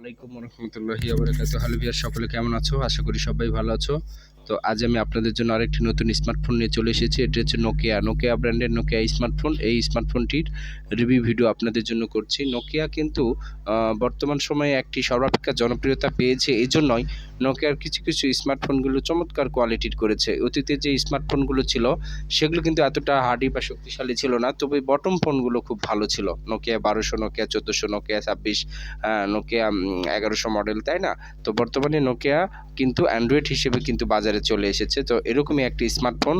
আলাইকুম রহমতুল্লাহি আবরাকাতু হ্যালো ভিয়ার সকলে কেমন আছো? আশা করি সবাই ভালো আছো। তো আজ আমি আপনাদের জন্য আরেকটি নতুন স্মার্টফোন নিয়ে চলে এসেছি। এটি হচ্ছে নোকিয়া নোকিয়া ব্র্যান্ডের নোকিয়া স্মার্টফোন এই স্মার্টফোনটির রিভিউ ভিডিও আপনাদের জন্য করছি। নোকিয়া কিন্তু বর্তমান সময়ে একটি সর্বাপেক্ষা জনপ্রিয়তা পেয়েছে। এই জন্যই নোকিয়ার কিছু কিছু স্মার্টফোনগুলো চমৎকার কোয়ালিটির করেছে। অতীতে যে স্মার্টফোনগুলো ছিল, সেগুলো কিন্তু এতটা হার্ডি বা শক্তিশালী ছিল না। তবে বটম ফোনগুলো খুব ভালো ছিল। নোকিয়া বারোশো নোকিয়া চোদ্দোশো নোকিয়া ছাব্বিশ নোকিয়া এগারোশো মডেল তাই না? তো বর্তমানে নোকিয়া কিন্তু অ্যান্ড্রয়েড হিসেবে কিন্তু বাজারে চলে এসেছে। তো এরকমই একটি স্মার্টফোন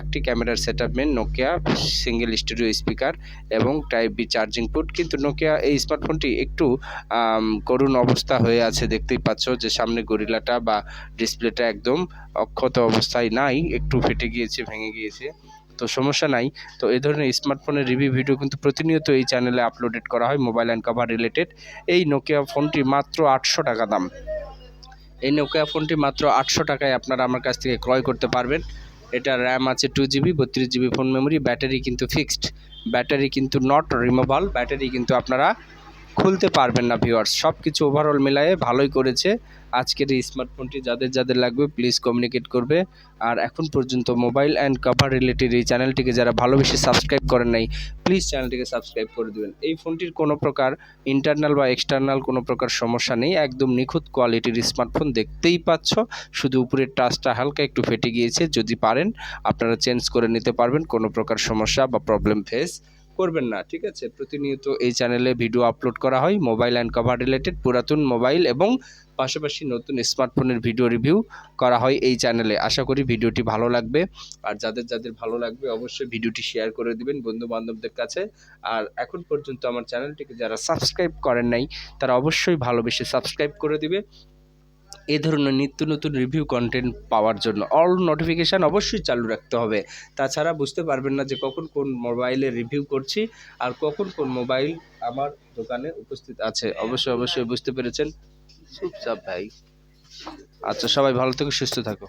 একটি ক্যামেরার setup Nokia single studio speaker এবং টাইপ বি চার্জিং পোর্ট কিন্তু নোকিয়া এই স্মার্টফোনটি একটু করুণ অবস্থা হয়ে আছে দেখতেই পাচ্ছ যে সামনে গরিলাটা বা ডিসপ্লেটা একদম অক্ষত অবস্থায় নাই, একটু ফেটে গিয়েছে, ভেঙে গিয়েছে। তো সমস্যা নাই। তো এই ধরনের স্মার্টফোনের রিভিউ ভিডিও কিন্তু প্রতিনিয়ত এই চ্যানেলে আপলোডেড করা হয় মোবাইল অ্যান্ড কভার রিলেটেড এই নোকিয়া ফোনটি মাত্র আটশো টাকা দাম। এই নোকিয়া ফোনটি মাত্র আটশো টাকায় আপনারা আমার কাছ থেকে ক্রয় করতে পারবেন। এটা র্যাম আছে টু জিবি বত্রিশ জিবি ফোন মেমোরি ব্যাটারি কিন্তু ফিক্সড ব্যাটারি কিন্তু নট রিমুভাল ব্যাটারি কিন্তু আপনারা খুলতে পারবেন না ভিউয়ার্স সব কিছু ওভারঅল মিলায়ে ভালোই করেছে আজকের এই স্মার্টফোনটি যাদের যাদের লাগবে প্লিজ কমিউনিকেট করবে। আর এখন পর্যন্ত মোবাইল অ্যান্ড কভার রিলেটেড এই চ্যানেলটিকে যারা ভালোবেসে সাবস্ক্রাইব করেন নাই প্লিজ চ্যানেলটিকে সাবস্ক্রাইব করে দেবেন। এই ফোনটির কোনো প্রকার ইন্টারনাল বা এক্সটার্নাল কোনো প্রকার সমস্যা নেই। একদম নিখুঁত কোয়ালিটির স্মার্টফোন দেখতেই পাচ্ছ। শুধু উপরের টাচটা হালকা একটু ফেটে গিয়েছে। যদি পারেন, আপনারা চেঞ্জ করে নিতে পারবেন। কোনো প্রকার সমস্যা বা প্রবলেম ফেস করবেন না, ঠিক আছে? প্রতিনিয়ত এই চ্যানেলে ভিডিও আপলোড করা হয় মোবাইল অ্যান্ড কভার রিলেটেড পুরাতন মোবাইল এবং পাশাপাশি নতুন স্মার্টফোনের ভিডিও রিভিউ করা হয় এই চ্যানেলে আশা করি ভিডিওটি ভালো লাগবে। আর যাদের যাদের ভালো লাগবে, অবশ্যই ভিডিওটি শেয়ার করে দিবেন বন্ধু বান্ধবদের কাছে। আর এখন পর্যন্ত আমার চ্যানেলটিকে যারা সাবস্ক্রাইব করেন নাই, তারা অবশ্যই ভালোবেসে সাবস্ক্রাইব করে দিবে। এই ধরনের নিত্য নতুন রিভিউ কন্টেন্ট পাওয়ার জন্য। অল নোটিফিকেশান অবশ্যই চালু রাখতে হবে। তাছাড়া বুঝতে পারবেন না যে কখন কোন মোবাইলের রিভিউ করছি আর কখন কোন মোবাইল আমার দোকানে উপস্থিত আছে। অবশ্যই অবশ্যই বুঝতে পেরেছেন। চুপচাপ ভাই। আচ্ছা সবাই ভালো থেকো, সুস্থ থাকো।